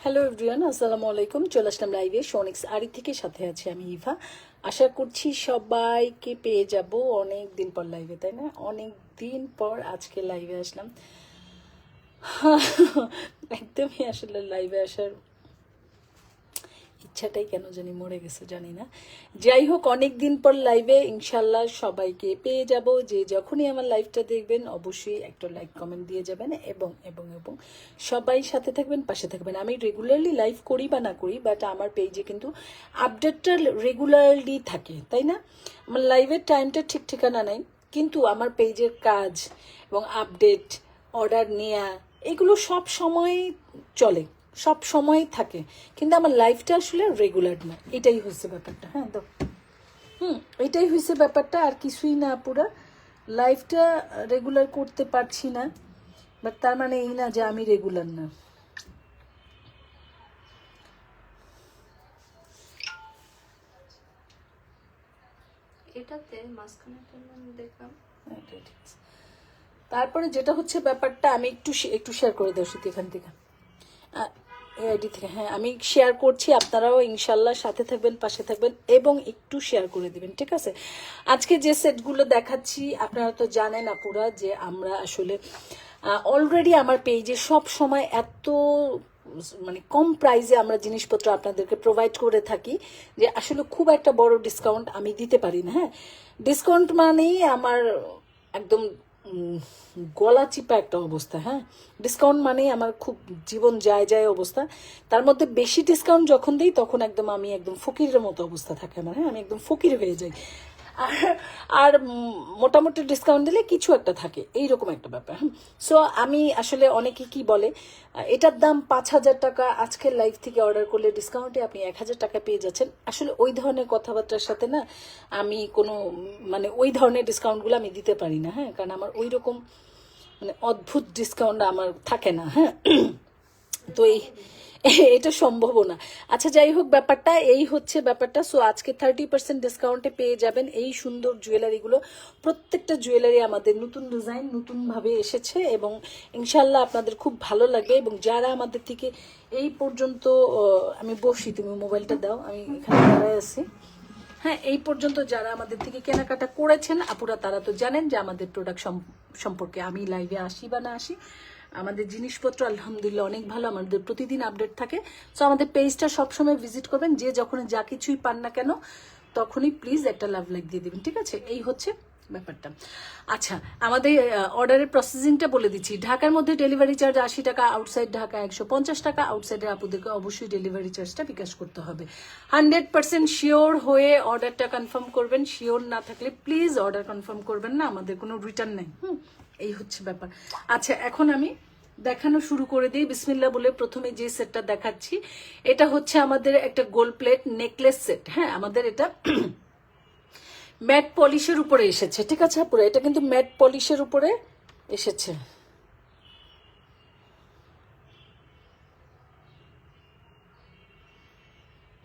Hello everyone আসসালামু আলাইকুম চলে আসলাম লাইভে সোনিক্স আরি থেকে সাথে আছি আমি ইভা আশা করছি সবাইকে পেয়ে যাব অনেক দিন পর লাইভে তাই না? অনেক দিন পর আজকে লাইভে আসলাম। একদমই আসলে লাইভে আসার ইচ্ছাটাই কেন জানি মরে গেছে জানি না। যাই হোক অনেক দিন পর লাইভে ইনশাল্লাহ সবাইকে পেয়ে যাব। যে যখনই আমার লাইভটা দেখবেন, অবশ্যই একটা লাইক কমেন্ট দিয়ে যাবেন এবং এবং এবং সবাই সাথে থাকবেন, পাশে থাকবেন। আমি রেগুলারলি লাইভ করি বা না করি বাট আমার পেজে কিন্তু আপডেটটা রেগুলারলি থাকে, তাই না? আমার লাইভের টাইমটা ঠিক ঠিকানা নাই, কিন্তু আমার পেজের কাজ এবং আপডেট অর্ডার নেওয়া এগুলো সব সময় চলে। সব সময় থাকে। কিন্তু আমার লাইফটা আসলে রেগুলার না। এটাই হয়েছে ব্যাপারটা। হ্যাঁ তো হুম এটাই হয়েছে ব্যাপারটা। আর কিছুই না পুরা। লাইফটা রেগুলার করতে পারছি না। বাট তার মানে এই না যে আমি রেগুলার না। এটাতে মাঝখানে দেখলাম। আছে। তারপরে যেটা হচ্ছে ব্যাপারটা আমি একটু একটু শেয়ার করে দাও শীত এখান থেকে। আইডি থেকে। হ্যাঁ আমি শেয়ার করছি, আপনারাও ইনশাল্লাহ সাথে থাকবেন, পাশে থাকবেন এবং একটু শেয়ার করে দিবেন, ঠিক আছে? আজকে যে সেটগুলো দেখাচ্ছি, আপনারা তো জানেন আপুরা যে আমরা আসলে অলরেডি আমার পেজে সব সময় এত মানে কম প্রাইসে আমরা জিনিসপত্র আপনাদেরকে প্রোভাইড করে থাকি যে আসলে খুব একটা বড় ডিসকাউন্ট আমি দিতে পারি না হ্যাঁ? ডিসকাউন্ট মানেই আমার একদম গলা চিপা একটা অবস্থা হ্যাঁ? ডিসকাউন্ট মানেই আমার খুব জীবন যায় যায় অবস্থা। তার মধ্যে বেশি ডিসকাউন্ট যখন দিই, তখন একদম আমি একদম ফকিরের মতো অবস্থা থাকে আমার হ্যাঁ? আমি একদম ফকির হয়ে যাই। আর মোটামুটি ডিসকাউন্ট দিলে কিছু একটা থাকে, এইরকম একটা ব্যাপার। সো আমি আসলে অনেকে কি বলে, এটার দাম পাঁচ হাজার টাকা আজকের লাইভ থেকে অর্ডার করলে ডিসকাউন্টে আপনি এক হাজার টাকা পেয়ে যাচ্ছেন। আসলে ওই ধরনের কথাবার্তার সাথে না, আমি কোনো মানে ওই ধরনের ডিসকাউন্টগুলো আমি দিতে পারি না হ্যাঁ? কারণ আমার ওই রকম মানে অদ্ভুত ডিসকাউন্ট আমার থাকে না হ্যাঁ? তো এই এটা সম্ভব না। আচ্ছা যাই হোক, ব্যাপারটা এই হচ্ছে ব্যাপারটা। সো আজকে থার্টি পার্সেন্ট ডিসকাউন্টে পেয়ে যাবেন এই সুন্দর জুয়েলারিগুলো প্রত্যেকটা জুয়েলারি আমাদের নতুন ডিজাইন নতুনভাবে এসেছে এবং ইনশাল্লাহ আপনাদের খুব ভালো লাগে এবং যারা আমাদের থেকে এই পর্যন্ত আমি বসি, তুমি মোবাইলটা দাও, আমি এখানে দাঁড়ায় আছি। হ্যাঁ এই পর্যন্ত যারা আমাদের থেকে কেনাকাটা করেছেন, আপুরা তারা তো জানেন যে আমাদের প্রোডাক্ট সম্পর্কে আমি লাইভে আসি বা না আসি। আমাদের জিনিসপত্র, আলহামদুলিল্লাহ, অনেক ভালো, আমাদের প্রতিদিন আপডেট থাকে। সো আমাদের পেজটা সবসময় ভিজিট করবেন, যে যখন যা কিছুই পান না কেন, তখনই প্লিজ একটা লাভ লাইক দিয়ে দেবেন, ঠিক আছে? এই হচ্ছে ব্যাপারটা। আচ্ছা আমাদের অর্ডারের প্রসেসিংটা বলে দিচ্ছি। ঢাকার মধ্যে ডেলিভারি চার্জ আশি টাকা আউটসাইড ঢাকা একশো পঞ্চাশ টাকা আউটসাইডের আপুদেরকে অবশ্যই ডেলিভারি চার্জটা বিকাশ করতে হবে। হান্ড্রেড পার্সেন্ট শিওর হয়ে অর্ডারটা কনফার্ম করবেন। শিওর না থাকলে প্লিজ অর্ডার কনফার্ম করবেন না, আমাদের কোনো রিটার্ন নেই। হুম? এই হচ্ছে ব্যাপার। আচ্ছা এখন আমি দেখানো শুরু করে দিই। বিসমিল্লা বলে প্রথমে যে সেটটা দেখাচ্ছি, এটা হচ্ছে আমাদের একটা গোল্ড প্লেট নেকলেস সেট। হ্যাঁ আমাদের এটা ম্যাট পলিশের উপরে এসেছে। ঠিক আছে আপুরা, এটা কিন্তু ম্যাট পলিশের উপরে এসেছে।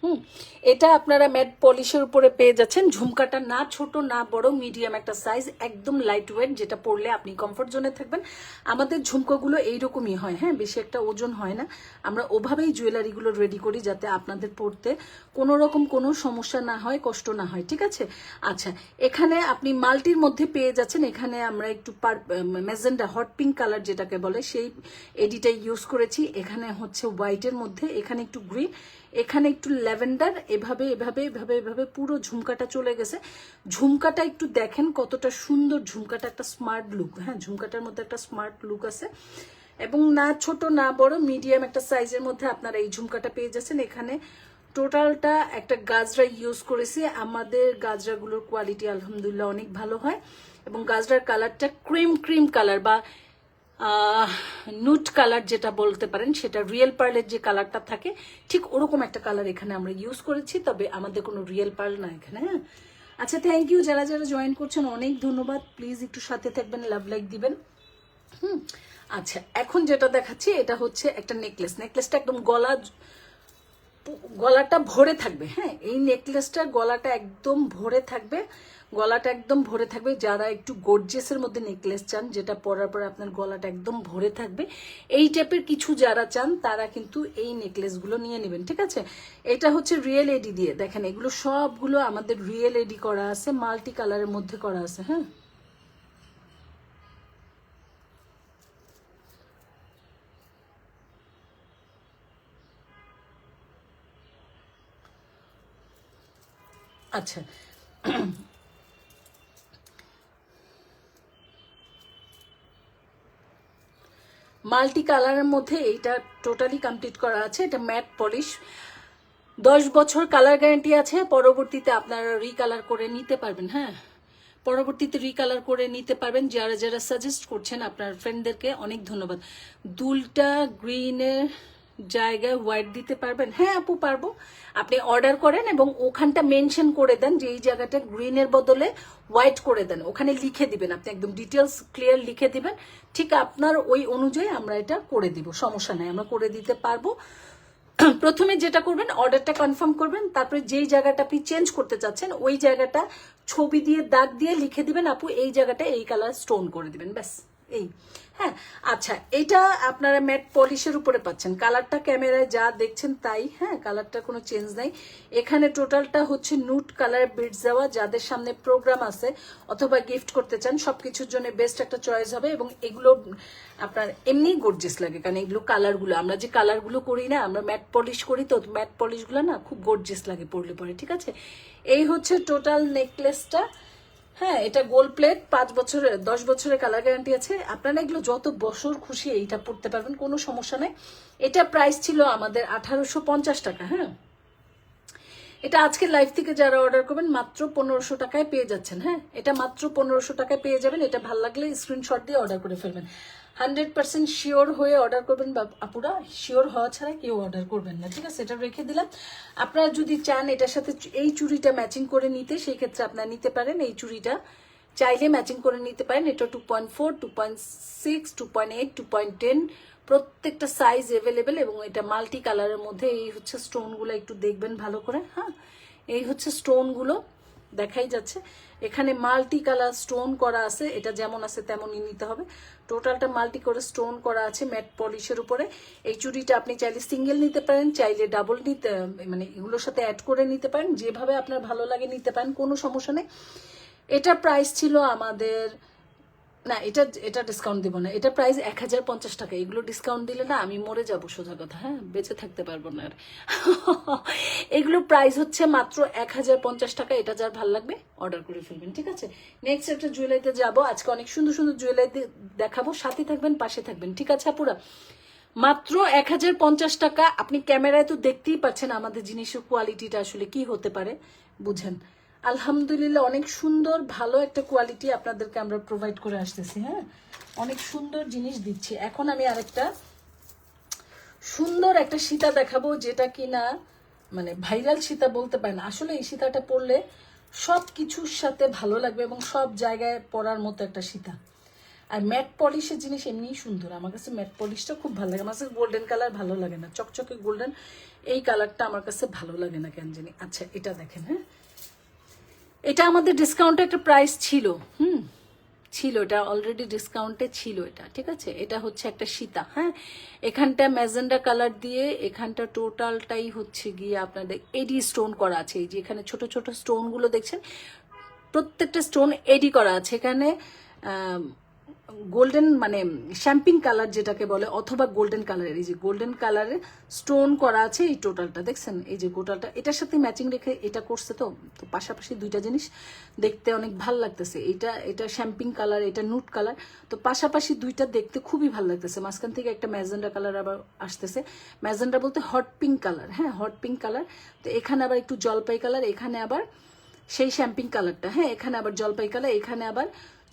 হুম। এটা আপনারা ম্যাট পলিশের উপরে পেয়ে যাচ্ছেন। ঝুমকাটা না ছোট, না বড়, মিডিয়াম একটা সাইজ, একদম লাইট ওয়েট যেটা পরলে আপনি কমফোর্ট জোনে থাকবেন। আমাদের ঝুমকাগুলো এইরকমই হয় হ্যাঁ? বেশি একটা ওজন হয় না। আমরা ওভাবেই জুয়েলারিগুলো রেডি করি যাতে আপনাদের পরতে কোনো রকম কোনো সমস্যা না হয়, কষ্ট না হয়, ঠিক আছে? আচ্ছা এখানে আপনি মাল্টির মধ্যে পেয়ে যাচ্ছেন। এখানে আমরা একটু পার মেজেন্ডা হট পিঙ্ক কালার যেটাকে বলে, সেই এডিটা ইউজ করেছি। এখানে হচ্ছে হোয়াইটের মধ্যে, এখানে একটু গ্রিন এখানে একটু ল্যাভেন্ডার, এভাবে এভাবে এভাবে এভাবে পুরো ঝুমকাটা চলে গেছে। ঝুমকাটা একটু দেখেন কতটা সুন্দর ঝুমকাটা, একটা স্মার্ট লুক। হ্যাঁ ঝুমকাটার মধ্যে একটা স্মার্ট লুক আছে। এবং না ছোট, না বড়, মিডিয়াম একটা সাইজের মধ্যে আপনারা এই ঝুমকাটা পেয়ে যাচ্ছেন। এখানে টোটালটা একটা গাজরা ইউজ করেছি। আমাদের গাজরাগুলোর কোয়ালিটি আলহামদুলিল্লাহ অনেক ভালো হয়। এবং গাজরার কালারটা ক্রিম ক্রিম কালার বা নুট কালার যেটা বলতে পারেন, সেটা রিয়েল পার্লের যে কালারটা থাকে, ঠিক ওরকম একটা কালার এখানে আমরা ইউজ করেছি, তবে আমাদের কোনো রিয়েল পার্ল না এখানে হ্যাঁ? আচ্ছা থ্যাংক ইউ যারা যারা জয়েন করছেন, অনেক ধন্যবাদ। প্লিজ একটু সাথে থাকবেন লাভ লাইক দিবেন। হুম আচ্ছা এখন যেটা দেখাচ্ছি, এটা হচ্ছে একটা নেকলেস নেকলেসটা একদম গলা, গলাটা ভরে থাকবে হ্যাঁ? এই নেকলেসটার গলাটা একদম ভরে থাকবে। গলাটা একদম ভরে থাকবে। যারা একটু গর্জেসের মধ্যে নেকলেস চান, যেটা পরার পর আপনার গলাটা একদম ভরে থাকবে। এই টাইপের কিছু যারা চান, তারা কিন্তু এই নেকলেসগুলো নিয়ে নেবেন, ঠিক আছে? এটা হচ্ছে রিয়েল এডি দিয়ে। দেখেন, এগুলো সবগুলো আমাদের রিয়েল এডি করা আছে মাল্টি কালারের মধ্যে করা আছে হ্যাঁ? আচ্ছা মাল্টি কালারের মধ্যে এইটা টোটালি কমপ্লিট করা আছে। এটা ম্যাট পলিশ। দশ বছর কালার গ্যারান্টি আছে, পরবর্তীতে আপনারা রিকালার করে নিতে পারবেন হ্যাঁ? পরবর্তীতে রিকালার করে নিতে পারবেন। যারা যারা সাজেস্ট করছেন, আপনার ফ্রেন্ডদেরকে অনেক ধন্যবাদ। দুলটা গ্রিনের জায়গায় হোয়াইট দিতে পারবেন। হ্যাঁ আপু, পারব। আপনি অর্ডার করেন এবং ওখানটা মেনশন করে দেন যে এই জায়গাটা গ্রিনের বদলে হোয়াইট করে দেন। ওখানে লিখে দিবেন। আপনি একদম ডিটেলস ক্লিয়ার লিখে দিবেন। ঠিক আপনার ওই অনুযায়ী আমরা এটা করে দিব। সমস্যা নাই, আমরা করে দিতে পারব। প্রথমে যেটা করবেন অর্ডারটা কনফার্ম করবেন। তারপরে যেই জায়গাটা আপনি চেঞ্জ করতে চাচ্ছেন, ওই জায়গাটা ছবি দিয়ে, দাগ দিয়ে লিখে দিবেন। আপু, এই জায়গাটা এই কালার স্টোন করে দিবেন। ব্যাস, এই। হ্যাঁ আচ্ছা এটা আপনারা ম্যাট পলিশের উপরে পাচ্ছেন। কালারটা ক্যামেরায় যা দেখছেন তাই হ্যাঁ কালারটা কোনো চেঞ্জ নাই। এখানে টোটালটা হচ্ছে নুট কালার বিটস দেওয়া, যাদের সামনে প্রোগ্রাম আছে অথবা গিফট করতে চান সব কিছুর জন্য বেস্ট একটা চয়েস হবে এবং এগুলো, আপনার এমনি গর্জেস লাগে, কারণ এগুলো কালারগুলো, আমরা যে কালারগুলো করি না, আমরা ম্যাট পলিশ করি তো, ম্যাট পলিশগুলো না খুব গর্জেস লাগে পরলে পরে, ঠিক আছে? এই হচ্ছে টোটাল নেকলেসটা হ্যাঁ এটা গোল্ড প্লেট পাঁচ বছরের, দশ বছরের কালার গ্যারান্টি আছে। আপনারা এগুলো যত বছর খুশি এইটা পড়তে পারবেন, কোনো সমস্যা নেই। এটা প্রাইস ছিল আমাদের আঠারোশো পঞ্চাশ টাকা হ্যাঁ। এটা আজকের লাইফ থেকে যারা অর্ডার করবেন, মাত্র পনেরোশো টাকায় পেয়ে যাচ্ছেন হ্যাঁ। এটা মাত্র পনেরোশো টাকায় পেয়ে যাবেন, এটা ভালো লাগলে স্ক্রিনশট দিয়ে অর্ডার করে ফেলবেন। হান্ড্রেড পার্সেন্ট শিওর হয়ে অর্ডার করবেন বা আপুরা, শিওর হওয়া ছাড়া কেউ অর্ডার করবেন না, ঠিক আছে? এটা রেখে দিলাম। আপনারা যদি চান এটার সাথে এই চুড়িটা ম্যাচিং করে নিতে, সেই ক্ষেত্রে আপনারা নিতে পারেন। এই চুড়িটা চাইলে ম্যাচিং করে নিতে পারেন। এটা two point four, two point six, two point eight, two point ten, প্রত্যেকটা সাইজ অ্যাভেলেবেল এবং এটা মাল্টি কালারের মধ্যে এই হচ্ছে স্টোনগুলো একটু দেখবেন ভালো করে হ্যাঁ? এই হচ্ছে স্টোনগুলো দেখাই যাচ্ছে। এখানে মাল্টি কালার স্টোন করা আছে, এটা যেমন আছে তেমনই নিতে হবে। টোটালটা মাল্টি করে স্টোন করা আছে ম্যাট পলিশের উপরে। এই চুড়িটা আপনি চাইলে সিঙ্গেল নিতে পারেন, চাইলে ডাবল নিতে মানে এগুলোর সাথে অ্যাড করে নিতে পারেন, যেভাবে আপনার ভালো লাগে নিতে পারেন, কোনো সমস্যা নেই। এটা প্রাইস ছিল আমাদের না, এটা এটা ডিসকাউন্ট দিব না। এটা প্রাইস এক হাজার পঞ্চাশ টাকা। এগুলো ডিসকাউন্ট দিলে না, আমি মরে যাব সোজা কথা হ্যাঁ? বেঁচে থাকতে পারব না আর। এগুলো প্রাইস হচ্ছে মাত্র এক হাজার পঞ্চাশ টাকা। এটা যার ভালো লাগবে অর্ডার করে ফেলবেন, ঠিক আছে? নেক্সট একটা জুয়েলারিতে যাব। আজকে অনেক সুন্দর সুন্দর জুয়েলারি দেখাবো। সাথে থাকবেন, পাশে থাকবেন, ঠিক আছে আপুরা? মাত্র এক হাজার পঞ্চাশ টাকা। আপনি ক্যামেরায় তো দেখতেই পাচ্ছেন আমাদের জিনিসের কোয়ালিটিটা আসলে কি হতে পারে। বুঝেন। আলহামদুলিল্লাহ, অনেক সুন্দর, ভালো একটা কোয়ালিটি আপনাদেরকে আমরা প্রোভাইড করে আসতেছি হ্যাঁ? অনেক সুন্দর জিনিস দিচ্ছি। এখন আমি আরেকটা সুন্দর একটা সীতা দেখাবো, যেটা কিনা মানে ভাইরাল সীতা বলতে পারেন। আসলে এই সীতাটা পরলে সব কিছুর সাথে ভালো লাগবে এবং সব জায়গায় পরার মতো একটা সীতা। আর ম্যাট পলিশের জিনিস এমনিই সুন্দর। আমার কাছে ম্যাট পলিশটা খুব ভালো লাগে। আমার কাছে গোল্ডেন কালার ভালো লাগে না। চকচকে গোল্ডেন এই কালারটা আমার কাছে ভালো লাগে না কেন জানি। আচ্ছা এটা দেখেন হ্যাঁ? এটা আমাদের ডিসকাউন্টে একটা প্রাইস ছিল, হুম? ছিল, এটা অলরেডি ডিসকাউন্টে ছিল এটা, ঠিক আছে? এটা হচ্ছে একটা সীতা হ্যাঁ? এখানটা ম্যাজেন্ডা কালার দিয়ে এখানটা টোটালটাই হচ্ছে গিয়ে আপনাদের এডি স্টোন করা আছে। এই যে এখানে ছোট ছোট স্টোনগুলো দেখছেন? প্রত্যেকটা স্টোন এডি করা আছে। এখানে গোল্ডেন মানে শ্যাম্পিং কালার যেটাকে বলে, অথবা গোল্ডেন কালারের এই যে গোল্ডেন কালারের স্টোন করা আছে এই টোটালটা দেখছেন? এই যে গোটালটা, এটার সাথে ম্যাচিং রেখে এটা করছে তো? তো পাশাপাশি দুইটা জিনিস দেখতে অনেক ভালো লাগতেছে। এটা এটা শ্যাম্পিং কালার এটা নুট কালার তো পাশাপাশি দুইটা দেখতে খুবই ভালো লাগতেছে। মাঝখান থেকে একটা ম্যাজেন্ডা কালার আবার আসতেছে। ম্যাজেন্ডা বলতে হট পিঙ্ক কালার হ্যাঁ হট পিঙ্ক কালার তো এখানে আবার একটু জলপাই কালার এখানে আবার সেই শ্যাম্পিং কালারটা হ্যাঁ এখানে আবার জলপাই কালার এখানে আবার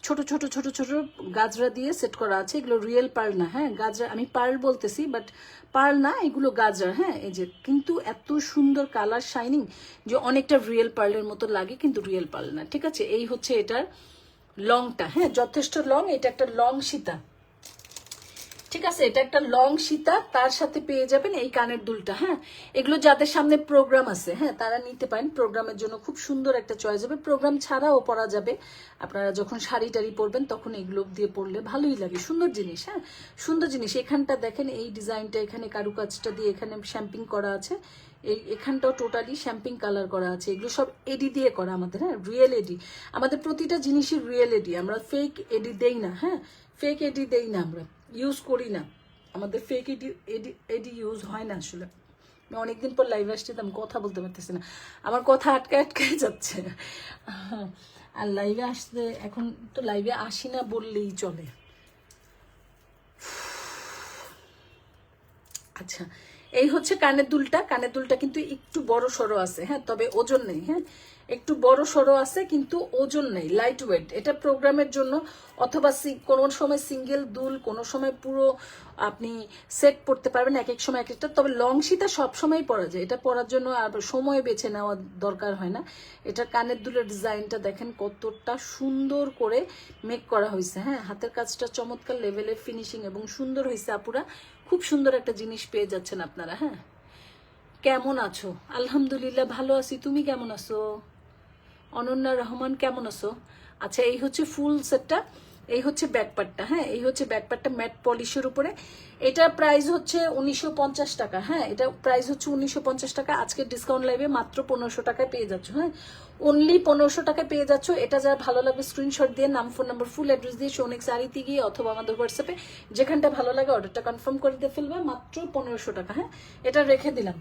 ছোট ছোট ছোট ছোট গাজরা দিয়ে সেট করা আছে। এগুলো রিয়েল পার্ল না হ্যাঁ? গাজরা, আমি পার্ল বলতেছি বাট পার্ল না, এগুলো গাজরা হ্যাঁ? এই যে, কিন্তু এত সুন্দর কালার শাইনিং যে অনেকটা রিয়েল পার্লের মতো লাগে, কিন্তু রিয়েল পার্ল না, ঠিক আছে? এই হচ্ছে এটার লংটা হ্যাঁ? যথেষ্ট লং এটা একটা লং সীতা। ঠিক আছে, এটা একটা লং সীতা, তার সাথে পেয়ে যাবেন এই কানের দুলটা হ্যাঁ? এগুলো যাদের সামনে প্রোগ্রাম আছে হ্যাঁ তারা নিতে পারেন। প্রোগ্রামের জন্য খুব সুন্দর একটা চয়েস হবে। প্রোগ্রাম ছাড়াও পরা যাবে। আপনারা যখন শাড়ি টাড়ি পরবেন, তখন এগুলো দিয়ে পরলে ভালোই লাগে। সুন্দর জিনিস হ্যাঁ? সুন্দর জিনিস। এখানটা দেখেন, এই ডিজাইনটা, এখানে কারুকাজটা দিয়ে এখানে শ্যাম্পিং করা আছে। এই এখানটাও টোটালি শ্যাম্পিং কালার করা আছে। এগুলো সব এডি দিয়ে করা আমাদের হ্যাঁ? রিয়েল এডি আমাদের প্রতিটা জিনিসই রিয়েল এডি আমরা ফেক এডি দেই না হ্যাঁ? ফেক এডি দেই না আমরা। ইউজ করি না। আমাদের ফেক এডি এডি এডি ইউজ হয় না আসলে। আমি অনেকদিন পর লাইভে আসছি তো আমি কথা বলতে পারতেছি না। আমার কথা আটকে আটকে যাচ্ছে। আর লাইভে আসতে, এখন তো লাইভে আসি না বললেই চলে। আচ্ছা এই হচ্ছে কানের দুলটা। কানের দুলটা কিন্তু একটু বড় সড়ো আছে হ্যাঁ? তবে ওজন নেই হ্যাঁ? একটু বড় সড়ো আছে, কিন্তু ওজন নেই লাইট ওয়েট এটা প্রোগ্রামের জন্য, অথবা কোনো সময় সিঙ্গেল দুল কোনো সময় পুরো আপনি সেট পড়তে পারবেন এক এক সময়, এক একটা। তবে লং সীতা সব সময় পরা যায়। এটা পরার জন্য আর সময় বেছে নেওয়া দরকার হয় না। এটা কানের দুলের ডিজাইনটা দেখেন কতটা সুন্দর করে মেক করা হয়েছে হ্যাঁ? হাতের কাজটা চমৎকার লেভেলের ফিনিশিং এবং সুন্দর হয়েছে, আপুরা। খুব সুন্দর একটা জিনিস পেয়ে যাচ্ছেন আপনারা হ্যাঁ? কেমন আছো? আলহামদুলিল্লাহ, ভালো আছি। তুমি কেমন আছো? অনন্যা রহমান, কেমন আছো? আচ্ছা এই হচ্ছে ফুল সেটটা এই হচ্ছে ব্যাকপারটা হ্যাঁ এই হচ্ছে ব্যাকপারটা ম্যাট পলিশের উপরে। এটা প্রাইস হচ্ছে উনিশশো পঞ্চাশ টাকা হ্যাঁ এটা প্রাইস হচ্ছে উনিশশো পঞ্চাশ টাকা। আজকে ডিসকাউন্ট লাইভে মাত্র পনেরোশো টাকায় পেয়ে যাচ্ছ হ্যাঁ। অনলি পনেরোশো টাকায় পেয়ে যাচ্ছ। এটা যার ভালো লাগবে স্ক্রিনশট দিয়ে, নাম ফোন নাম্বার ফুল অ্যাড্রেস দিয়ে সৌনিক শাড়িতে গিয়ে অথবা আমাদের হোয়াটসঅ্যাপে যেখানটা ভালো লাগে অর্ডারটা কনফার্ম করে দিয়ে ফেলবে, মাত্র পনেরোশো টাকা হ্যাঁ? এটা রেখে দিলাম।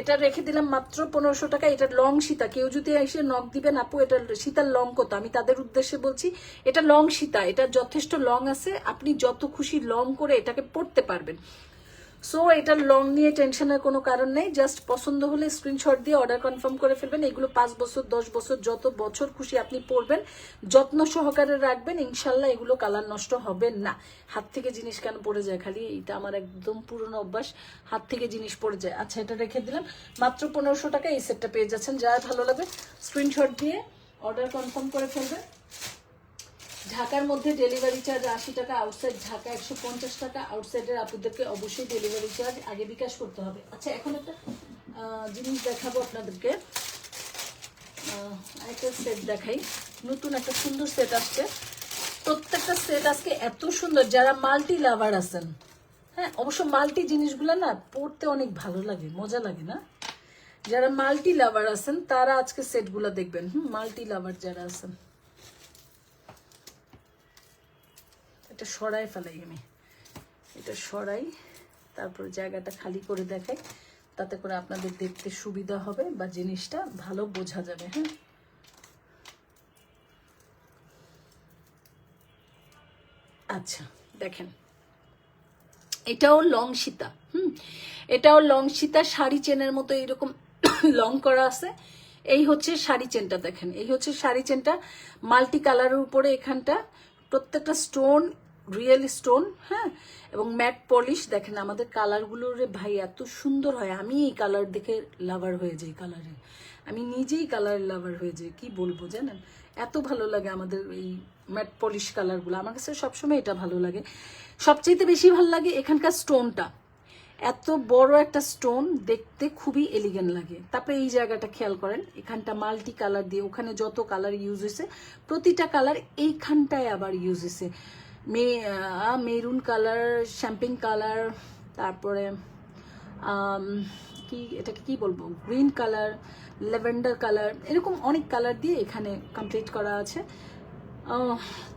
এটা রেখে দিলাম মাত্র পনেরোশো টাকা, এটা লং সীতা। কেউ যদি এসে নখ দিবেন, আপু, এটা সীতার লং কত? আমি তাদের উদ্দেশ্যে বলছি, এটা লং সীতা, এটা যথেষ্ট লং আছে। আপনি যত খুশি লং করে এটাকে পড়তে পারবেন। সো এটা লং নিয়ে টেনশনের কোনো কারণ নেই। জাস্ট পছন্দ হলে স্ক্রিনশট দিয়ে অর্ডার কনফার্ম করে ফেলবেন। এগুলো পাঁচ বছর, দশ বছর, যত বছর খুশি আপনি পরবেন যত্ন সহকারে রাখবেন। ইনশাল্লাহ এগুলো কালার নষ্ট হবে না। হাত থেকে জিনিস কেন পড়ে যায় খালি? এটা আমার একদম পুরনো অভ্যাস। হাত থেকে জিনিস পড়ে যায়। আচ্ছা এটা রেখে দিলাম। মাত্র পনেরোশো টাকা এই সেটটা পেয়ে যাচ্ছেন। যার ভালো লাগবে স্ক্রিনশট দিয়ে অর্ডার কনফার্ম করে ফেলবেন। ঢাকার মধ্যে ডেলিভারি চার্জ আশি টাকা আউটসাইড ঢাকা একশো পঞ্চাশ টাকা আউটসাইডের আপুদেরকে অবশ্যই ডেলিভারি চার্জ আগে বিকাশ করতে হবে। আচ্ছা এখন একটা জিনিস দেখাবো আপনাদেরকে। আরেকটা সেট দেখাই। নতুন একটা সুন্দর সেট আসছে। প্রত্যেকটা সেট আজকে এত সুন্দর, যারা মাল্টি লাভার আছেন হ্যাঁ অবশ্য মাল্টি জিনিসগুলো না পড়তে অনেক ভালো লাগে, মজা লাগে না? যারা মাল্টি লাভার আছেন, তারা আজকে সেটগুলো দেখবেন। হুম মাল্টি লাভার যারা আছেন। এটা সরাই ফেলাই আমি। এটা সরাই, তারপর জায়গাটা খালি করে দেখাই। তাতে করে আপনাদের দেখতে সুবিধা হবে বা জিনিসটা ভালো বোঝা যাবে হ্যাঁ? আচ্ছা দেখেন। এটাও লং সীতা, হুম? এটাও লং সীতা, শাড়ি চেনের মতো এরকম লং করা আছে। এই হচ্ছে শাড়ি চেনটা, দেখেন। এই হচ্ছে শাড়ি চেনটা, মাল্টি কালারের উপরে এখানটা প্রত্যেকটা স্টোন রিয়েল স্টোন হ্যাঁ? এবং ম্যাট পলিশ, দেখেন আমাদের কালারগুলো রে ভাই, এত সুন্দর হয়। আমি এই কালার দেখে লাভার হয়ে যাই, কালারে। আমি নিজেই কালার লাভার হয়ে যাই, কি বলব, জানেন? এত ভালো লাগে আমাদের এই ম্যাট পলিশ কালারগুলো। আমার কাছে সবসময় এটা ভালো লাগে। সবচেয়ে বেশি ভালো লাগে এখানকার স্টোনটা। এত বড় একটা স্টোন দেখতে খুবই এলিগেন্ট লাগে। তারপরে এই জায়গাটা খেয়াল করেন, এখানটা মাল্টি কালার দিয়ে, ওখানে যত কালার ইউজ হয়েছে প্রতিটা কালার এইখানটায় আবার ইউজ হয়েছে মে মেরুন কালার, শ্যাম্পিং কালার, তারপরে কি, এটাকে কি বলব? গ্রিন কালার, ল্যাভেন্ডার কালার, এরকম অনেক কালার দিয়ে এখানে কমপ্লিট করা আছে।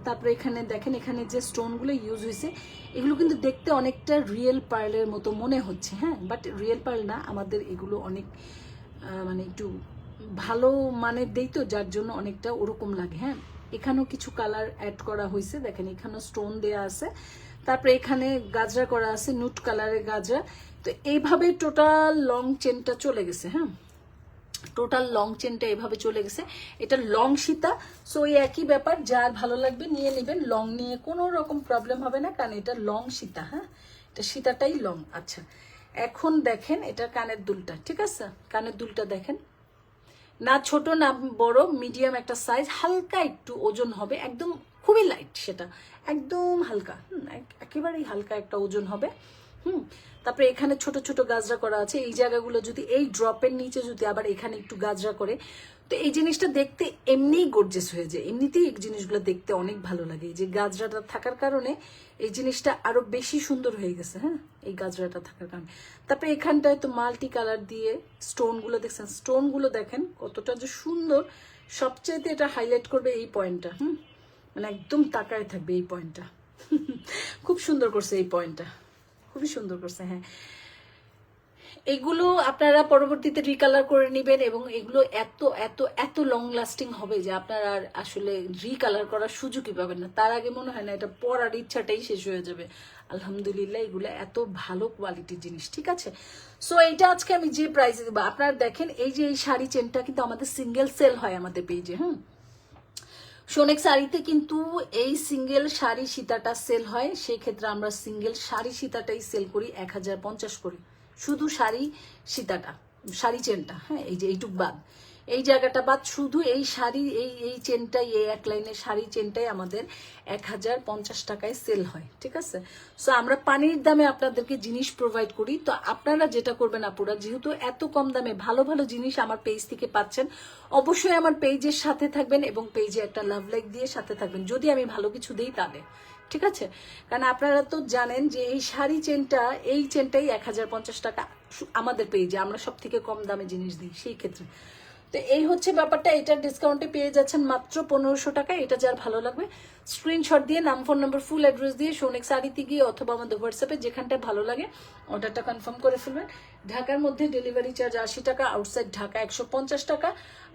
তারপরে এখানে দেখেন, এখানে যে স্টোনগুলো ইউজ হয়েছে, এগুলো কিন্তু দেখতে অনেকটা রিয়েল পার্লের মতো মনে হচ্ছে হ্যাঁ? বাট রিয়েল পার্ল না, আমাদের এগুলো অনেক মানে একটু ভালো মানের দেই তো, যার জন্য অনেকটা ওরকম লাগে হ্যাঁ? এখানেও কিছু কালার অ্যাড করা হয়েছে। দেখেন, এখানেও স্টোন দেয়া আছে। তারপরে এখানে গাজরা করা আছে নুট কালারের গাজরা। তো এইভাবে টোটাল লং চেনটা চলে গেছে হ্যাঁ? টোটাল লং চেনটা এভাবে চলে গেছে। এটা লং সীতা। সো এই একই ব্যাপার, যার ভালো লাগবে নিয়ে নেবেন। লং নিয়ে কোনো রকম প্রবলেম হবে না, কারণ এটা লং সীতা হ্যাঁ? এটা সীতাটাই লং আচ্ছা। এখন দেখেন এটা কানের দুলটা, ঠিক আছে? কানের দুলটা দেখেন। না ছোট, না বড় মিডিয়াম একটা সাইজ হালকা একটু ওজন হবে, একদম খুবই লাইট সেটা, একদম হালকা এক- একেবারেই হালকা একটা ওজন হবে। হুম, তারপরে এখানে ছোট ছোট গাজরা করা আছে। এই জায়গাগুলো যদি, এই ড্রপের নিচে যদি আবার এখানে একটু গাজরা করে, তো এই জিনিসটা দেখতে এমনিই গর্জেস হয়ে যায়। এমনিতেই এই জিনিসগুলো দেখতে অনেক ভালো লাগে। এই যে গাজরাটা থাকার কারণে এই জিনিসটা আরও বেশি সুন্দর হয়ে গেছে হ্যাঁ এই গাজরাটা থাকার কারণে। তারপরে এখানটায় তো মাল্টি কালার দিয়ে স্টোনগুলো দেখছেন। স্টোনগুলো দেখেন কতটা যে সুন্দর। সবচাইতে এটা হাইলাইট করবে এই পয়েন্টটা হুম মানে একদম তাকায় থাকবে এই পয়েন্টটা খুব সুন্দর করছে এই পয়েন্টটা খুবই সুন্দর করছে হ্যাঁ। এগুলো আপনারা পরবর্তীতে রিকালার করে নেবেন এবং এগুলো এত এত এত লং লাস্টিং হবে যে আপনারা আর আসলে রিকালার করার সুযোগই পাবেন না। তার আগে মনে হয় না, এটা পরার ইচ্ছাটাই শেষ হয়ে যাবে। আলহামদুলিল্লাহ, এগুলো এত ভালো কোয়ালিটির জিনিস, ঠিক আছে? সো এইটা আজকে আমি যে প্রাইসে দেবো, আপনারা দেখেন, এই যে এই শাড়ি চেনটা কিন্তু আমাদের সিঙ্গেল সেল হয় আমাদের পেজে হুম? সোনেক শাড়িতে কিন্তু এই সিঙ্গেল শাড়ি সীতাটা সেল হয়। সেই ক্ষেত্রে আমরা সিঙ্গেল শাড়ি সীতাটাই সেল করি, এক হাজার পঞ্চাশ করে। শুধু শাড়ি সীতাটা, শাড়ি চেনটা হ্যাঁ এই যে এইটুক বাদ। এই জায়গাটা বাদ, শুধু এই শাড়ি, এই এই চেনটাই এই এক লাইনের শাড়ি চেনটাই আমাদের এক হাজার পঞ্চাশ টাকায় সেল হয়, ঠিক আছে? সো আমরা পানির দামে আপনাদেরকে জিনিস প্রোভাইড করি। তো আপনারা যেটা করবেন আপুরা, যেহেতু এত কম দামে ভালো ভালো জিনিস আমার পেজ থেকে পাচ্ছেন, অবশ্যই আমার পেজের সাথে থাকবেন এবং পেজে একটা লাভ লাইক দিয়ে সাথে থাকবেন। যদি আমি ভালো কিছু দিই তাহলে, ঠিক আছে? কারণ আপনারা তো জানেন যে এই শাড়ি চেনটা এই চেনটাই এক হাজার পঞ্চাশ টাকা আমাদের পেজে আমরা সব থেকে কম দামে জিনিস দিই, সেই ক্ষেত্রে। তো এই হচ্ছে ব্যাপারটা, এটা ডিসকাউন্টে পেয়ে যাচ্ছেন মাত্র পনেরোশো টাকা, এটা যার ভালো লাগবে। স্ক্রিনশট দিয়ে, নাম ফোন নাম্বার ফুল অ্যাড্রেস দিয়ে সোনিক শাড়িতে গিয়ে অথবা আমাদের হোয়াটসঅ্যাপে যেখানটায় ভালো লাগে অর্ডারটা কনফার্ম করে ফেলবেন। ঢাকার মধ্যে ডেলিভারি চার্জ আশি টাকা আউটসাইড ঢাকা একশো পঞ্চাশ টাকা।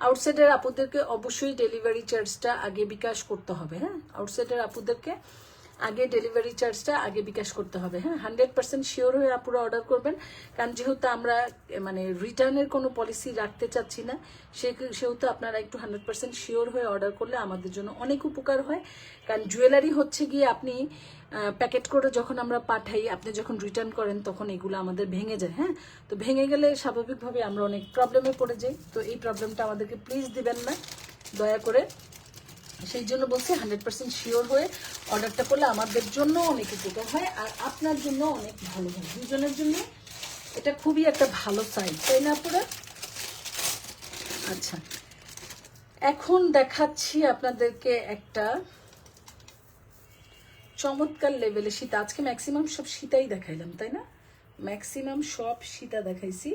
আউটসাইডের আপুদেরকে অবশ্যই ডেলিভারি চার্জটা আগে বিকাশ করতে হবে হ্যাঁ? আউটসাইডের আপুদেরকে আগে ডেলিভারি চার্জটা আগে বিকাশ করতে হবে হ্যাঁ? হান্ড্রেড পার্সেন্ট শিওর হয়ে আপুরা অর্ডার করবেন। কারণ যেহেতু আমরা মানে রিটার্নের কোনো পলিসি রাখতে চাচ্ছি না সেহেতু আপনারা একটু হান্ড্রেড পার্সেন্ট শিওর হয়ে অর্ডার করলে আমাদের জন্য অনেক উপকার হয়। কারণ জুয়েলারি হচ্ছে গিয়ে আপনি প্যাকেট করে যখন আমরা পাঠাই, আপনি যখন রিটার্ন করেন তখন এগুলো আমাদের ভেঙে যায় হ্যাঁ? তো ভেঙে গেলে স্বাভাবিকভাবে আমরা অনেক প্রবলেমে পড়ে যাই। তো এই প্রবলেমটা আমাদেরকে প্লিজ দিবেন না। দয়া করে সেই জন্য বলছি হান্ড্রেড পার্সেন্ট শিওর হয়ে অর্ডারটা করলে আমাদের জন্য অনেক উপকার হয় আর আপনার জন্য অনেক ভালো হয়। দুজনের জন্য এটা খুবই একটা ভালো সাইজ তাই না পুরো আচ্ছা। এখন দেখাচ্ছি আপনাদেরকে একটা চমৎকার লেভেলে সীতা। আজকে ম্যাক্সিমাম সব সীতাই দেখাইলাম, তাই না? ম্যাক্সিমাম সব সীতা দেখাইছি।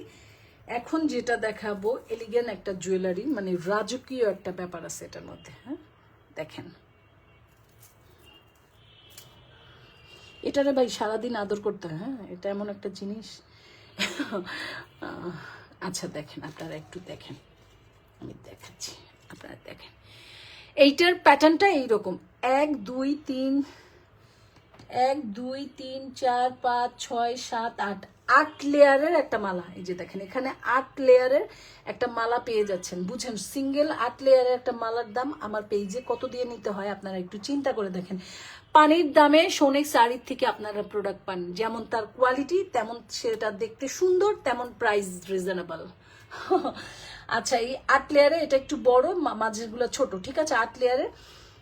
এখন যেটা দেখাবো এলিগেন একটা জুয়েলারি মানে রাজকীয় একটা ব্যাপার আছে এটার মধ্যে হ্যাঁ? দেখেন। এটারে ভাই সারাদিন আদর করতে হয় হ্যাঁ? এটা এমন একটা জিনিস। আচ্ছা দেখেন, আপনারা একটু দেখেন। আমি দেখাচ্ছি, আপনারা দেখেন। এইটার প্যাটার্নটা এইরকম। এক, দুই, তিন, এক, দুই, তিন, চার, পাঁচ, ছয়, সাত, আট। আট লেয়ারের একটা মালা। এই যে দেখেন, এখানে আট লেয়ারের একটা মালা পেয়ে যাচ্ছেন। বুঝেন, সিঙ্গেল আট লেয়ারের একটা মালার দাম আমার পেজে কত দিয়ে নিতে হয় আপনারা একটু চিন্তা করে দেখেন। পানির দামে সোনেক শাড়ির থেকে আপনারা প্রোডাক্ট পান। যেমন তার কোয়ালিটি তেমন সেটা দেখতে সুন্দর, তেমন প্রাইস রিজনেবল আচ্ছা এই আট লেয়ারে এটা একটু বড় মাঝেরগুলো ছোট, ঠিক আছে? আট লেয়ারে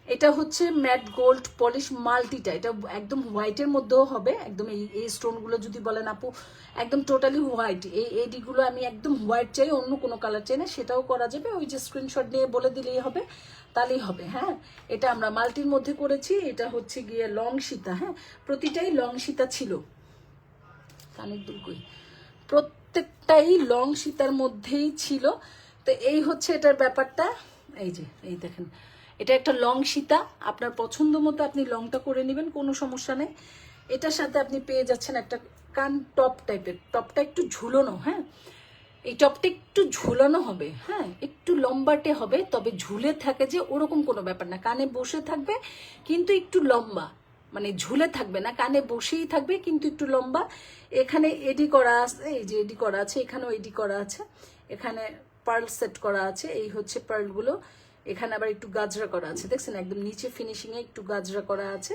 এটা হচ্ছে ম্যাট গোল্ড পলিশ মাল্টিটা। এটা একদম হোয়াইটের মধ্যেও হবে। একদম এই এই স্টোনগুলো যদি বলেন আপু, একদম টোটালি হোয়াইট এই এডিগুলো আমি একদম হোয়াইট চাই, অন্য কোনো কালার চাই না। সেটাও করা যাবে। ওই যে স্ক্রিনশট নিয়ে বলে দিলেই হবে, তাহলেই হবে হ্যাঁ? এটা আমরা মাল্টির মধ্যে করেছি। এটা হচ্ছে গিয়ে লং সীতা হ্যাঁ? প্রতিটাই লং সীতা ছিল। কানের দুর্গই প্রত্যেকটাই লং সীতার মধ্যেই ছিল। তো এই হচ্ছে এটার ব্যাপারটা। এই যে, এই দেখেন। এটা একটা লং সীতা। আপনার পছন্দ মতো আপনি লংটা করে নেবেন, কোনো সমস্যা নেই। এটার সাথে আপনি পেয়ে যাচ্ছেন একটা কান টপ টাইপের টপটা একটু ঝুলোনো হ্যাঁ? এই টপটা একটু ঝুলানো হবে হ্যাঁ? একটু লম্বাটে হবে, তবে ঝুলে থাকে যে ওরকম কোনো ব্যাপার না। কানে বসে থাকবে, কিন্তু একটু লম্বা। মানে ঝুলে থাকবে না, কানে বসেই থাকবে, কিন্তু একটু লম্বা। এখানে এডি করা আছে, এই যে এডি করা আছে, এখানেও এডি করা আছে। এখানে পার্ল সেট করা আছে, এই হচ্ছে পার্লগুলো এখানে আবার একটু গাজরা করা আছে। দেখছেন, একদম নিচে ফিনিশিংয়ে একটু গাজরা করা আছে।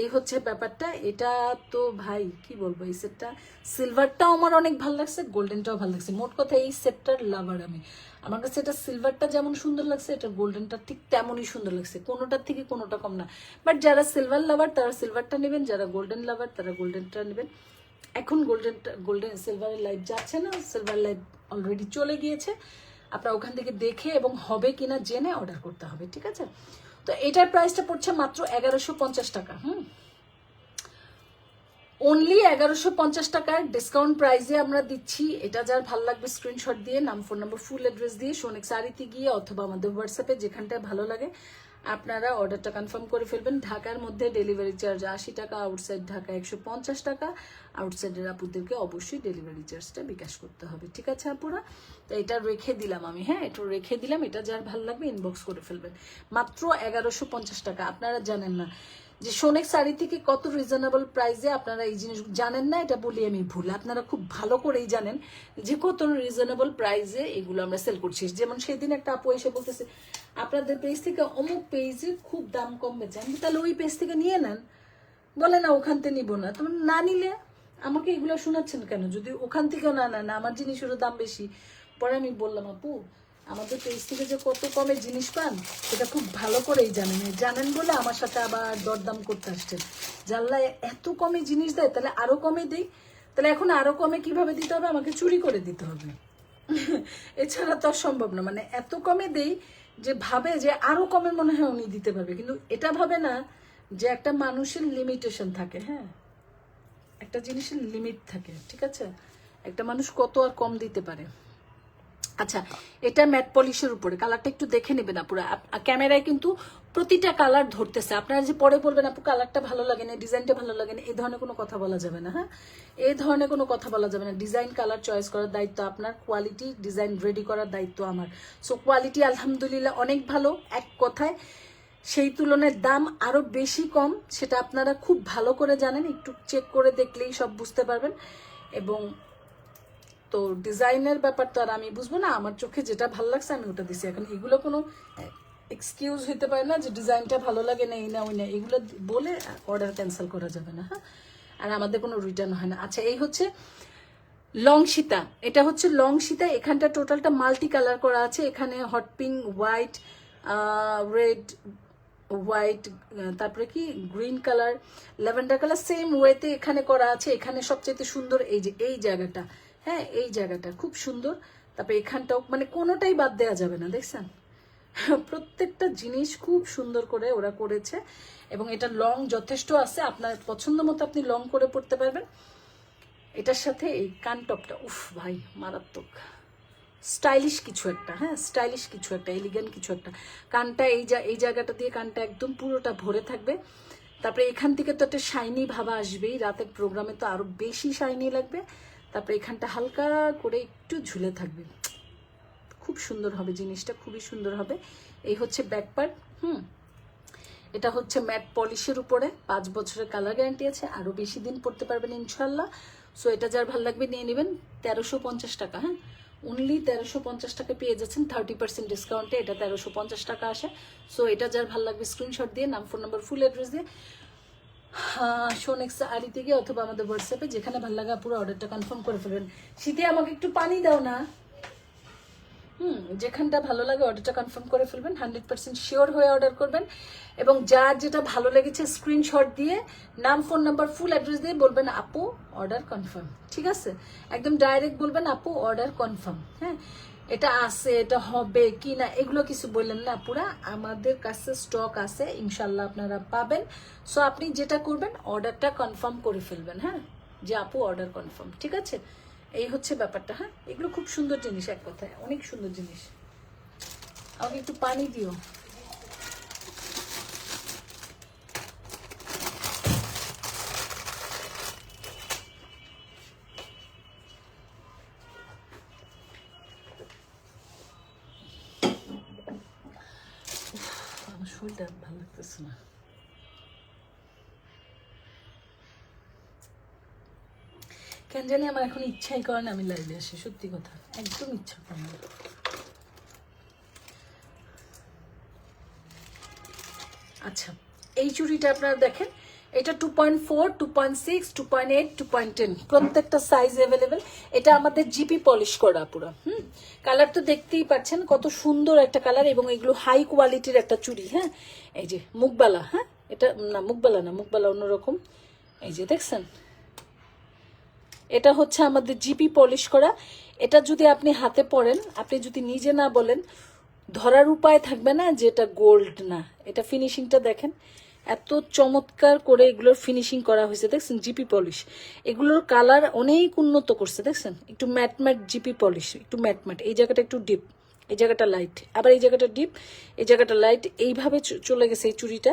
এই হচ্ছে ব্যাপারটা। এটা তো ভাই, কি বলব, এই সেটটা সিলভারটাও আমার অনেক ভালো লাগছে গোল্ডেনটাও ভালো লাগছে। মোট কথা এই সেটটার লাভার আমি। আমার কাছে এটা সিলভারটা যেমন সুন্দর লাগছে, এটা গোল্ডেনটা ঠিক তেমনই সুন্দর লাগছে। কোনোটার থেকে কোনোটা কম না। বাট যারা সিলভার লাভার তারা সিলভারটা নেবেন। যারা গোল্ডেন লাভার তারা গোল্ডেনটা নেবেন। এখন গোল্ডেনটা গোল্ডেন সিলভারের লাইভ যাচ্ছে না সিলভার লাইভ অলরেডি চলে গিয়েছে। আপনারা ওখান থেকে দেখে এবং হবে কিনা জেনে অর্ডার করতে হবে, ঠিক আছে? তো এটার প্রাইসটা পড়ছে মাত্র এগারোশো পঞ্চাশ টাকা, হুম? অনলি এগারোশো পঞ্চাশ টাকার ডিসকাউন্ট প্রাইসে আমরা দিচ্ছি। এটা যার ভালো লাগবে স্ক্রিনশট দিয়ে, নাম ফোন নাম্বার ফুল অ্যাড্রেস দিয়ে সোনেক সারিতে গিয়ে অথবা আমাদের হোয়াটসঅ্যাপে যেখানটায় ভালো লাগে আপনারা অর্ডারটা কনফার্ম করে ফেলবেন। ঢাকার মধ্যে ডেলিভারি চার্জ আশি টাকা, আউটসাইড ঢাকা একশো পঞ্চাশ টাকা। আউটসাইডের আপুদেরকে অবশ্যই ডেলিভারি চার্জটা বিকাশ করতে হবে। ঠিক আছে আপুরা? তো এটা রেখে দিলাম আমি হ্যাঁ? এটা রেখে দিলাম। এটা যার ভালো লাগবে ইনবক্স করে ফেলবেন। মাত্র এগারোশো পঞ্চাশ টাকা। আপনারা জানেন না। যে সোনেক শাড়ি থেকে কত রিজনেবল প্রাইসে আপনারা এই জিনিস জানেন না, এটা বলি আমি ভুল। আপনারা খুব ভালো করেই জানেন যে কত রিজনেবল প্রাইসে এগুলো আমরা সেল করছি। যেমন সেদিন একটা আপু এসে বলতেছে, আপনাদের পেজ থেকে অমুক পেজে খুব দাম কম বেচে আমি তাহলে ওই পেজ থেকে নিয়ে নেন। বলে, না, ওখান থেকে নিবো না। তুমি না নিলে আমাকে এগুলো শোনাচ্ছেন কেন? যদি ওখান থেকেও না না না আমার জিনিসেরও দাম বেশি। পরে আমি বললাম, আপু আমাদের পেজ থেকে যে কত কমে জিনিস পান, সেটা খুব ভালো করেই জানেন। জানেন বলে আমার সাথে আবার দরদাম করতে আসছেন। জানলা এত কমে জিনিস দেয়, তাহলে আরও কমে দেই? তাহলে এখন আরও কমে কীভাবে দিতে হবে? আমাকে চুরি করে দিতে হবে। এছাড়া তো সম্ভব না। মানে এত কমে দেই যে ভাবে যে আরও কমে মনে হয় উনি দিতে পারবে। কিন্তু এটা ভাবে না যে একটা মানুষের লিমিটেশন থাকে হ্যাঁ? একটা জিনিসের লিমিট থাকে, ঠিক আছে? একটা মানুষ কত আর কম দিতে পারে? আচ্ছা এটা ম্যাট পলিশের উপরে, কালারটা একটু দেখে নেবেন আপ- ক্যামেরায় কিন্তু প্রতিটা কালার ধরতেছে। আপনারা যে পরে বলবেন, আপু, কালারটা ভালো লাগে না, ডিজাইনটা ভালো লাগে না, এই ধরনের কোনো কথা বলা যাবে না হ্যাঁ? এই ধরনের কোনো কথা বলা যাবে না। ডিজাইন কালার চয়েস করার দায়িত্ব আপনার, কোয়ালিটি ডিজাইন রেডি করার দায়িত্ব আমার। সো, কোয়ালিটি আলহামদুলিল্লাহ অনেক ভালো, এক কথায়। সেই তুলনায় দাম আরও বেশি কম, সেটা আপনারা খুব ভালো করে জানেন, একটু চেক করে দেখলেই সব বুঝতে পারবেন। এবং তো ডিজাইনের ব্যাপার তো আর আমি বুঝব না, আমার চোখে যেটা ভালো লাগছে আমি ওটা দিছি। এখন এগুলো কোনো এক্সকিউজ হইতে পারে না যে ডিজাইনটা ভালো লাগে না, এই না, ওই না, এগুলো বলে অর্ডার ক্যান্সেল করা যাবে না হ্যাঁ? আর আমাদের কোনো রিটার্ন হয় না। আচ্ছা এই হচ্ছে লং সীতা। এটা হচ্ছে লং সীতা, এখানটা টোটালটা মাল্টি কালার করা আছে। এখানে hot pink white red white তারপরে কি? Green colour lavender colour same ওয়েতে এখানে করা আছে। এখানে সবচেয়ে সুন্দর এই যে, এই জায়গাটা। হ্যাঁ এই জায়গাটা খুব সুন্দর। তারপরে এখানটাও মানে কোনোটাই বাদ দেওয়া যাবে না, দেখছেন? প্রত্যেকটা জিনিস খুব সুন্দর করে ওরা করেছে এবং এটা লং যথেষ্ট আছে। আপনার পছন্দ মতো আপনি লং করে পড়তে পারবেন। এটার সাথে এই কানটপটা, উফ ভাই, মারাত্মক। স্টাইলিশ কিছু একটা হ্যাঁ স্টাইলিশ কিছু একটা এলিগেন্ট কিছু একটা। কানটা এই যা এই জায়গাটা দিয়ে কানটা একদম পুরোটা ভরে থাকবে। তারপরে এখান থেকে তো একটা শাইনি ভাবা আসবেই। রাতের প্রোগ্রামে তো আরও বেশি শাইনি লাগবে। তারপরে এখানটা হালকা করে একটু ঝুলে থাকবে। খুব সুন্দর হবে জিনিসটা, খুবই সুন্দর হবে। এই হচ্ছে ব্যাক পার্ট হুম। এটা হচ্ছে ম্যাট পলিশের উপরে, পাঁচ বছরের কালার গ্যারান্টি আছে, আরও বেশি দিন পড়তে পারবেন ইনশাল্লাহ সো এটা যার ভালো লাগবে নিয়ে নেবেন, তেরোশো পঞ্চাশ টাকা হ্যাঁ? অনলি তেরোশো পঞ্চাশ টাকা পেয়ে যাচ্ছেন থার্টি পার্সেন্ট ডিসকাউন্টে এটা তেরোশো পঞ্চাশ টাকা আসে। সো এটা যার ভালো লাগবে স্ক্রিনশট দিয়ে, নাম ফোন নাম্বার ফুল অ্যাড্রেস দিয়ে। শোনেক্স আড়ি থেকে অথবা আমাদের হোয়াটসঅ্যাপে যেখানে ভালো লাগে পুরো অর্ডারটা কনফার্ম করে ফেলবেন। শীতে আমাকে একটু পানি দাও না। হুম, যেখানটা ভালো লাগে অর্ডারটা কনফার্ম করে ফেলবেন হান্ড্রেড পার্সেন্ট শিওর হয়ে অর্ডার করবেন। এবং যার যেটা ভালো লেগেছে স্ক্রিনশট দিয়ে, নাম ফোন নাম্বার ফুল অ্যাড্রেস দিয়ে বলবেন, আপু অর্ডার কনফার্ম ঠিক আছে? একদম ডাইরেক্ট বলবেন, আপু অর্ডার কনফার্ম হ্যাঁ? এটা আছে, এটা হবে কি না এগুলো কিছু বললেন না পুরা। আমাদের কাছে স্টক আছে ইনশাল্লাহ আপনারা পাবেন। সো আপনি যেটা করবেন অর্ডারটা কনফার্ম করে ফেলবেন হ্যাঁ? যে আপু অর্ডার কনফার্ম ঠিক আছে? এই হচ্ছে ব্যাপারটা হ্যাঁ? এগুলো খুব সুন্দর জিনিস, এক কথায়। অনেক সুন্দর জিনিস। আমাকে একটু পানি দিও। শরীরটা ভালো লাগতেছে না কেন জানি আমার এখন ইচ্ছাই করে না আমি লাইভে আসি, সত্যি কথা। একদম ইচ্ছা করে না। আচ্ছা এই চুড়িটা আপনারা দেখেন এটা two point four two point six two point eight two point ten প্রত্যেকটা সাইজ অ্যাভেলেবেল এটা আমাদের জিপি পলিশ করা পুরো, হুম? কালার তো দেখতেই পাচ্ছেন, কত সুন্দর একটা কালার এবং এগুলো হাই কোয়ালিটির একটা চুড়ি হ্যাঁ? এই যে মুখবালা হ্যাঁ? এটা না, মুখবালা না, মুখবালা অন্যরকম। এই যে দেখছেন? এটা হচ্ছে আমাদের জিপি পলিশ করা। এটা যদি আপনি হাতে পরেন, আপনি যদি নিজে না বলেন, ধরার উপায় থাকবে না যে এটা গোল্ড না। এটা ফিনিশিংটা দেখেন। এত চমৎকার করে এগুলোর ফিনিশিং করা হয়েছে, দেখছেন? জিপি পলিশ এগুলোর কালার অনেক উন্নত করছে, দেখছেন? একটু ম্যাট ম্যাট জিপি পলিশ একটু ম্যাট ম্যাট এই জায়গাটা একটু ডিপ এই জায়গাটা লাইট আবার এই জায়গাটা ডিপ এই জায়গাটা লাইট এইভাবে চলে গেছে এই চুড়িটা।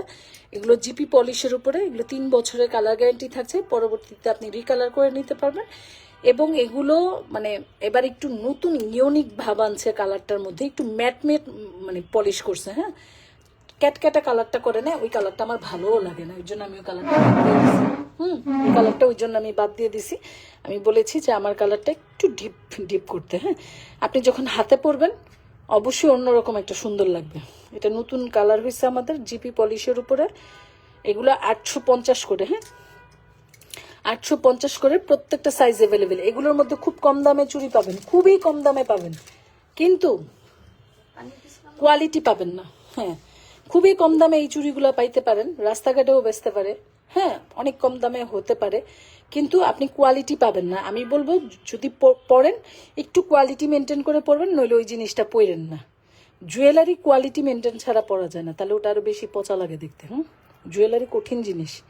এগুলো জিপি পলিশের উপরে, এগুলো তিন বছরের কালার গ্যারান্টি থাকছে। পরবর্তীতে আপনি রিকালার করে নিতে পারবেন। এবং এগুলো মানে এবার একটু নতুন ইউনিক ভাব আনছে কালারটার মধ্যে। একটু ম্যাট ম্যাট মানে পলিশ করছে হ্যাঁ? ক্যাটক্যাটা কালারটা করে না ওই কালারটা আমার ভালোও লাগে না ওই জন্য আমি ওই কালারটা হুম ওই কালারটা ওই জন্য আমি বাদ দিয়ে দিছি। আমি বলেছি যে আমার কালারটা একটু ডিপ ডিপ করতে হ্যাঁ? আপনি যখন হাতে পরবেন অবশ্যই অন্যরকম একটা সুন্দর লাগবে। এটা নতুন কালার হয়েছে আমাদের জিপি পলিশের উপরে। এগুলো আটশো পঞ্চাশ করে হ্যাঁ? আটশো পঞ্চাশ করে প্রত্যেকটা সাইজ অ্যাভেলেবেল এগুলোর মধ্যে খুব কম দামে চুড়ি পাবেন খুবই কম দামে পাবেন। কিন্তু কোয়ালিটি পাবেন না হ্যাঁ। খুবই কম দামে এই চুড়িগুলো পাইতে পারেন। রাস্তাঘাটেও বেচতে পারে। হ্যাঁ অনেক কম দামে হতে পারে। কিন্তু আপনি কোয়ালিটি পাবেন না। আমি বলব, যদি প- পরেন, একটু কোয়ালিটি মেনটেন করে পরবেন, নইলে ওই জিনিসটা পরেন না। জুয়েলারি কোয়ালিটি মেনটেন ছাড়া পরা যায় না। তাহলে ওটা আরও বেশি পচা লাগে দেখতে, হুম? জুয়েলারি কঠিন জিনিস।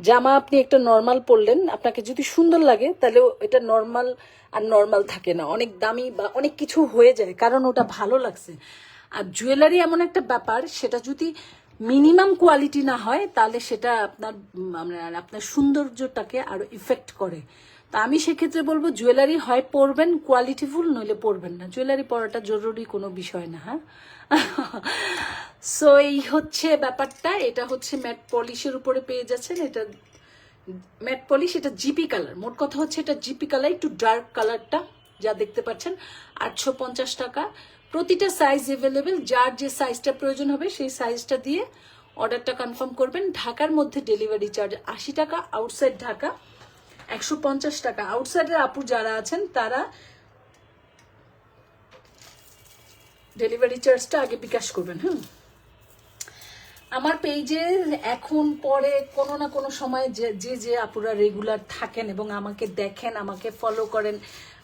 জামা আপনি একটা নর্মাল পরলেন, আপনাকে যদি সুন্দর লাগে, তাহলে এটা নর্মাল আর নর্মাল থাকে না। অনেক দামি বা অনেক কিছু হয়ে যায়, কারণ ওটা ভালো লাগছে। আর জুয়েলারি এমন একটা ব্যাপার, সেটা যদি মিনিমাম কোয়ালিটি না হয়, তাহলে সেটা আপনার আপনার সৌন্দর্যটাকে আরও ইফেক্ট করে। তা আমি সেক্ষেত্রে বলব জুয়েলারি হয় পরবেন কোয়ালিটিফুল নইলে পরবেন না। জুয়েলারি পরাটা জরুরি কোনো বিষয় না হ্যাঁ? সো এই হচ্ছে ব্যাপারটা। এটা হচ্ছে ম্যাট পলিশের উপরে পেয়ে যাচ্ছেন। এটা ম্যাট পলিশ এটা জিপি কালার। মোট কথা হচ্ছে এটা জিপি কালার, একটু ডার্ক কালারটা, যা দেখতে পাচ্ছেন। আটশো পঞ্চাশ টাকা। প্রতিটা সাইজ অ্যাভেলেবেল যার যে সাইজটা প্রয়োজন হবে, সেই সাইজটা দিয়ে অর্ডারটা কনফার্ম করবেন। ঢাকার মধ্যে ডেলিভারি চার্জ আশি টাকা আউটসাইড ঢাকা একশো পঞ্চাশ টাকা। আউটসাইডের আপু যারা আছেন, তারা ডেলিভারি চার্জটা আগে বিকাশ করবেন, হুম? আমার পেজে এখন পরে কোনো না কোনো সময় যে যে আপুরা রেগুলার থাকেন এবং আমাকে দেখেন, আমাকে ফলো করেন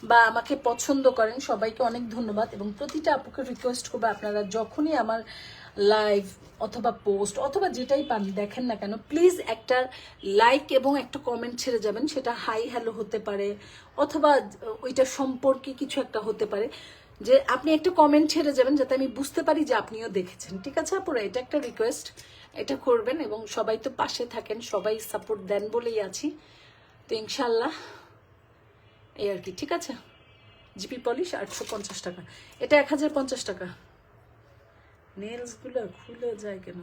বা আমাকে পছন্দ করেন, সবাইকে অনেক ধন্যবাদ। এবং প্রতিটা আপুকে রিকোয়েস্ট করব আপনারা যখনই আমার লাইভ অথবা পোস্ট অথবা যেটাই পান, দেখেন না কেন প্লিজ একটা লাইক এবং একটা কমেন্ট ছেড়ে যাবেন। সেটা হাই হ্যালো হতে পারে অথবা ওইটা সম্পর্কে কিছু একটা হতে পারে। যে আপনি একটা কমেন্ট ছেড়ে যাবেন যাতে আমি বুঝতে পারি যে আপনিও দেখেছেন। ঠিক আছে আপুরা, এটা একটা রিকোয়েস্ট এটা করবেন এবং সবাই তো পাশে থাকেন, সবাই সাপোর্ট দেন বলেই আছি। তো ইনশাল্লাহ এই আর কি, ঠিক আছে? জিপি পলিশ আটশো পঞ্চাশ টাকা। এটা এক হাজার পঞ্চাশ টাকা। নেলসগুলো খুলে যায় কেন?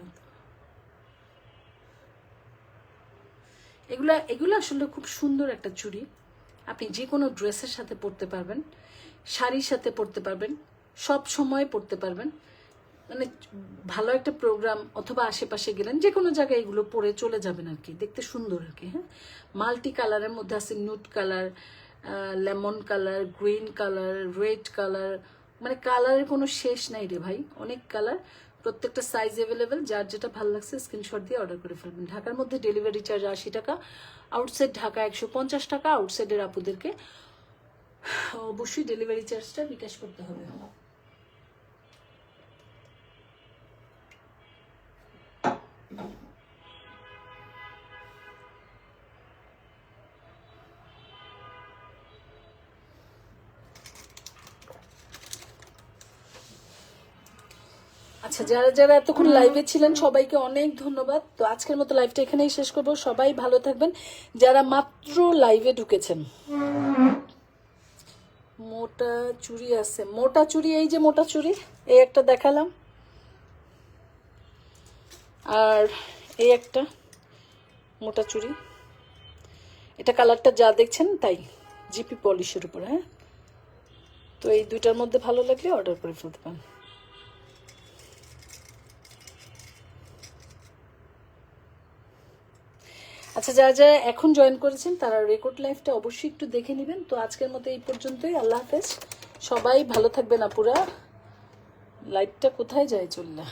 এগুলা, এগুলো আসলে খুব সুন্দর একটা চুড়ি। আপনি যে কোনো ড্রেসের সাথে পরতে পারবেন, শাড়ির সাথে পরতে পারবেন, সব সময় পরতে পারবেন। মানে ভালো একটা প্রোগ্রাম অথবা আশেপাশে গেলেন যে কোনো জায়গায় এগুলো পরে চলে যাবেন আর কি, দেখতে সুন্দর আর কি হ্যাঁ? মাল্টি কালারের মধ্যে আছে nude colour lemon colour green colour red colour মানে কালারের কোনো শেষ নাই রে ভাই। অনেক কালার প্রত্যেকটা সাইজ অ্যাভেলেবেল যার যেটা ভালো লাগছে স্ক্রিনশট দিয়ে অর্ডার করে ফেলবেন। ঢাকার মধ্যে ডেলিভারি চার্জ আশি টাকা আউটসাইড ঢাকা একশো পঞ্চাশ টাকা আউটসাইডের আপুদেরকে অবশ্যই ডেলিভারি চার্জটা বিকাশ করতে হবে। আচ্ছা যারা যারা এতক্ষণ লাইভে ছিলেন সবাইকে অনেক ধন্যবাদ। তো আজকের মতো লাইভটা এখানেই শেষ করব। সবাই ভালো থাকবেন। যারা মাত্র লাইভে ঢুকেছেন মোটা চুরি আছে। মোটা চুরি এই যে মোটা চুরি এই একটা দেখালাম। আর এই একটা মোটা চুরি। এটা কালারটা যা দেখছেন তাই। জিপি পলিশের উপরে হ্যাঁ? তো এই দুইটার মধ্যে ভালো লাগলে অর্ডার করে ফেলতে পারেন। আচ্ছা যারা যারা এখন জয়েন করেছেন, তারা রেকর্ড লাইফটা অবশ্যই একটু দেখে নেবেন। তো আজকের মতো এই পর্যন্তই। আল্লাহ হাফেজ। সবাই ভালো থাকবেন আপুরা। লাইটটা কোথায় যায় চললে?